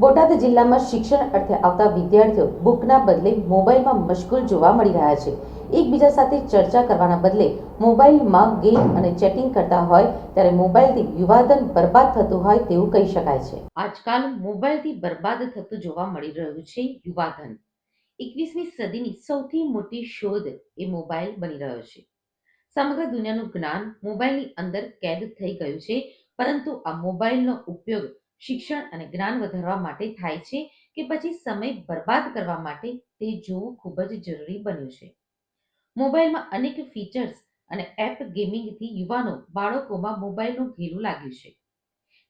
બોટાદ જિલ્લામાં શિક્ષણ અર્થે આવતા વિદ્યાર્થીઓ બુકના બદલે મોબાઈલમાં મશગુલ જોવા મળી રહ્યા છે. એકબીજા સાથે ચર્ચા કરવાના બદલે મોબાઈલમાં ગેમ અને ચેટિંગ કરતા હોય ત્યારે મોબાઈલથી યુવાધન બરબાદ થતું હોય તેવું કહી શકાય છે. આજકાલ મોબાઈલથી બરબાદ થતું જોવા મળી રહ્યું છે યુવાધન એકવીસમી સદીની સૌથી મોટી શોધ એ મોબાઈલ બની રહ્યો છે. સમગ્ર દુનિયાનું જ્ઞાન મોબાઈલની અંદર કેદ થઈ ગયું છે, પરંતુ આ મોબાઈલનો ઉપયોગ શિક્ષણ અને જ્ઞાન વધારવા માટે થાય છે કે પછી સમય બરબાદ કરવા માટે તે જોવું ખૂબ જ જરૂરી બન્યું છે. મોબાઈલમાં અનેક ફીચર્સ અને એપ ગેમિંગથી યુવાનો, બાળકોમાં મોબાઈલનું ઘેરું લાગ્યું છે.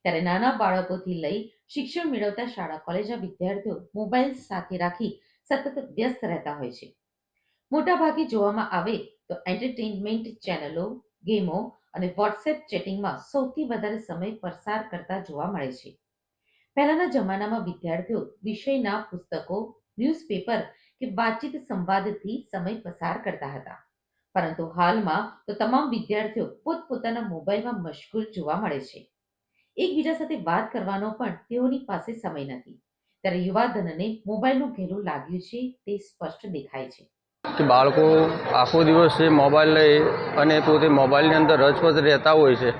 ત્યારે નાના બાળકોથી લઈ શિક્ષણ મેળવતા શાળા કોલેજના વિદ્યાર્થીઓ મોબાઈલ સાથે રાખી સતત વ્યસ્ત રહેતા હોય છે. મોટાભાગે જોવામાં આવે તો એન્ટરટેઇનમેન્ટ ચેનલો ગેમો અને વોટ્સએપ ચેટિંગમાં સૌથી વધારે સમય પસાર કરતા જોવા મળે છે. પહેલાના જમાનામાં વિદ્યાર્થીઓ વિષયના પુસ્તકો, ન્યૂઝપેપર કે વાતચીત સંવાદથી સમય પસાર કરતા હતા. પરંતુ હાલમાં તો તમામ વિદ્યાર્થીઓ પોતપોતાના મોબાઈલમાં મશગુલ જોવા મળે છે. એકબીજા સાથે વાત કરવાનો પણ તેઓની પાસે સમય નથી. ત્યારે યુવાધનને મોબાઈલનું ઘેરું લાગ્યું છે તે સ્પષ્ટ દેખાય છે. કે બાળકો આખો દિવસ એ મોબાઈલ લઈ અને પોતે મોબાઈલની અંદર રચપત રહેતા હોય છે.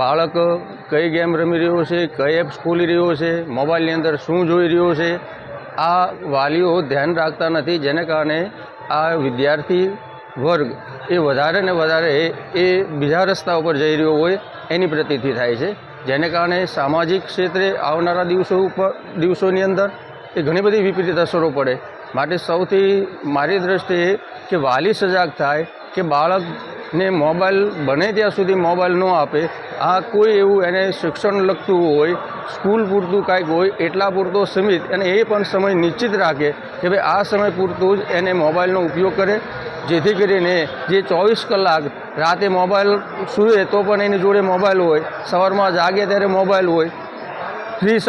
બાળક કઈ ગેમ રમી રહ્યો છે, કઈ એપ્સ ખોલી રહ્યો છે, મોબાઈલની અંદર શું જોઈ રહ્યો છે, આ વાલીઓ ધ્યાન રાખતા નથી, જેને કારણે આ વિદ્યાર્થી વર્ગ એ વધારે ને વધારે એ બીજા રસ્તા ઉપર જઈ રહ્યો હોય એની પ્રતીતિ થાય છે. જેને કારણે સામાજિક ક્ષેત્રે આવનારા દિવસો ઉપર, દિવસોની અંદર એ ઘણી બધી વિપરીત અસરો પડે. માટે સૌથી મારી દૃષ્ટિએ કે વાલી સજાગ થાય કે બાળકને મોબાઈલ બને ત્યાં સુધી મોબાઈલ ન આપે. આ કોઈ એવું એને શિક્ષણ લગતું હોય, સ્કૂલ પૂરતું કાંઈક હોય, એટલા પૂરતો સીમિત અને એ પણ સમય નિશ્ચિત રાખે કે ભાઈ આ સમય પૂરતું જ એને મોબાઈલનો ઉપયોગ કરે. જેથી કરીને જે ચોવીસ કલાક રાતે મોબાઈલ સૂવે તો પણ એની જોડે મોબાઈલ હોય, સવારમાં જાગે ત્યારે મોબાઈલ હોય. ફ્રી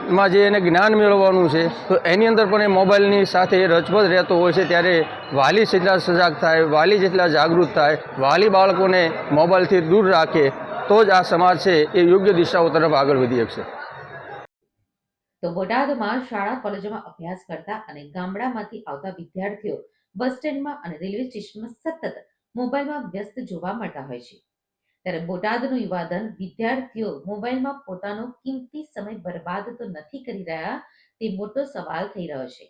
સમયમાં જે એને જ્ઞાન મેળવવાનું છે, તો એની અંદર પણ એ મોબાઈલની સાથે રચબદ રહેતો હોય છે, ત્યારે વાલી જેટલા સજાગ થાય, વાલી જેટલા જાગૃત થાય, વાલી બાળકોને મોબાઈલથી દૂર રાખે, તો જ આ સમાજ છે, એ યોગ્ય દિશાઓ તરફ આગળ વધી શકશે. તો બોટાદમાં શાળા કોલેજોમાં અભ્યાસ કરતા અને ગામડામાંથી આવતા વિદ્યાર્થીઓ બસ સ્ટેન્ડમાં અને રેલવે સ્ટેશનમાં સતત મોબાઈલમાં વ્યસ્ત જોવા મળતા હોય છે. ત્યારે બોટાદનું યુવાધન વિદ્યાર્થીઓ મોબાઈલમાં પોતાનો કિંમતી સમય બરબાદ તો નથી કરી રહ્યા, તે મોટો સવાલ થઈ રહ્યો છે.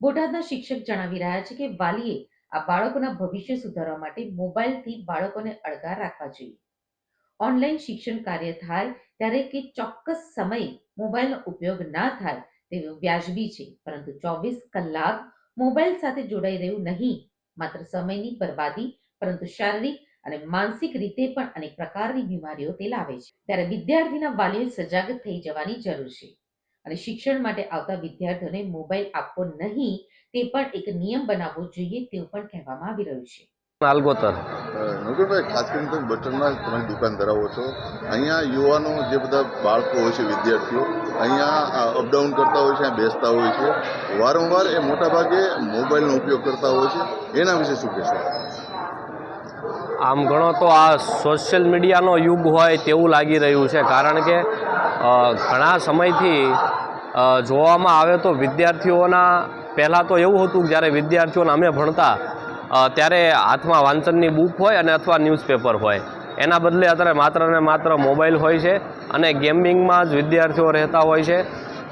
બોટાદના શિક્ષક જણાવી રહ્યા છે કે વાલીએ આ બાળકોના ભવિષ્ય સુધારવા માટે મોબાઈલથી બાળકોને અળગા રાખવા જોઈએ. ઓનલાઈન શિક્ષણ કાર્ય થાય ત્યારે કે ચોક્કસ સમય મોબાઈલનો ઉપયોગ ના થાય તેવું વ્યાજબી છે, પરંતુ ચોવીસ કલાક મોબાઈલ સાથે જોડાઈ રહ્યું નહીં, માત્ર સમયની બરબાદી, પરંતુ શારીરિક અને માનસિક રીતે પણ અનેક પ્રકારની બીમારીઓ તે લાવે છે. ત્યારે વિદ્યાર્થીના વાલીઓ સજાગ થઈ જવાની જરૂર છે. અને શિક્ષણ માટે આવતા વિદ્યાર્થીઓને મોબાઈલ આપવો નહીં તે પણ એક નિયમ બનાવવો જોઈએ તેવું પણ કહેવામાં આવી રહ્યું છે. માલગોતર. નોકરભાઈ ખાસ કરીને તમે બટનમાં તમે દુકાન ધરાવો છો. અહીંયા યુવાનો જે બધા બાળકો હોય છે વિદ્યાર્થીઓ અહીંયા અપડાઉન કરતા હોય છે અહીંયા બેસતા હોય છે. વારંવાર એ મોટાભાગે મોબાઈલનો ઉપયોગ કરતા હોય છે. એના વિશે શું કહેશો? આમ ગણો તો આ સોશિયલ મીડિયાનો યુગ હોય તેવું લાગી રહ્યું છે. કારણ કે ઘણા સમયથી જોવામાં આવે તો વિદ્યાર્થીઓના, પહેલાં તો એવું હતું કે જ્યારે વિદ્યાર્થીઓને અમે ભણતા ત્યારે હાથમાં વાંચનની બુક હોય અને અથવા ન્યૂઝપેપર હોય. એના બદલે અત્યારે માત્ર ને માત્ર મોબાઈલ હોય છે અને ગેમિંગમાં જ વિદ્યાર્થીઓ રહેતા હોય છે.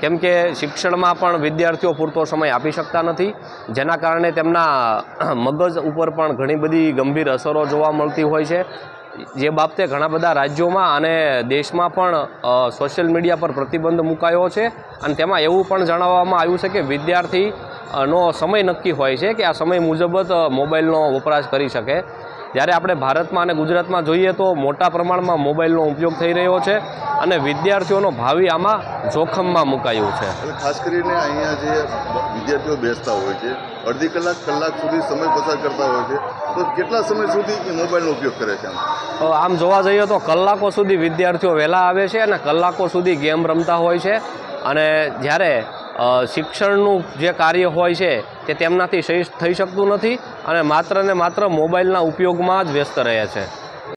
કેમ કે શિક્ષણમાં પણ વિદ્યાર્થીઓ પૂરતો સમય આપી શકતા નથી, જેના કારણે તેમના મગજ ઉપર પણ ઘણી બધી ગંભીર અસરો જોવા મળતી હોય છે. જે બાબતે ઘણા બધા રાજ્યોમાં અને દેશમાં પણ સોશિયલ મીડિયા પર પ્રતિબંધ મુકાયો છે અને તેમાં એવું પણ જણાવવામાં આવ્યું છે કે વિદ્યાર્થી નો સમય નક્કી હોય છે કે આ સમય મુજબ જ મોબાઈલનો વપરાશ કરી શકે. જ્યારે આપણે ભારતમાં અને ગુજરાતમાં જોઈએ તો મોટા પ્રમાણમાં મોબાઈલનો ઉપયોગ થઈ રહ્યો છે અને વિદ્યાર્થીઓનો ભાવિ આમાં જોખમમાં મુકાયું છે. ખાસ કરીને અહીંયા જે વિદ્યાર્થીઓ બેસતા હોય છે અડધી કલાક કલાક સુધી સમય પસાર કરતા હોય છે તો કેટલા સમય સુધી એ મોબાઈલનો ઉપયોગ કરે છે આમ? જોવા જઈએ તો કલાકો સુધી વિદ્યાર્થીઓ વહેલા આવે છે અને કલાકો સુધી ગેમ રમતા હોય છે. અને જ્યારે શિક્ષણનું જે કાર્ય હોય છે તે તેમનાથી થઈ શકતું નથી અને માત્ર ને માત્ર મોબાઈલના ઉપયોગમાં જ વ્યસ્ત રહે છે.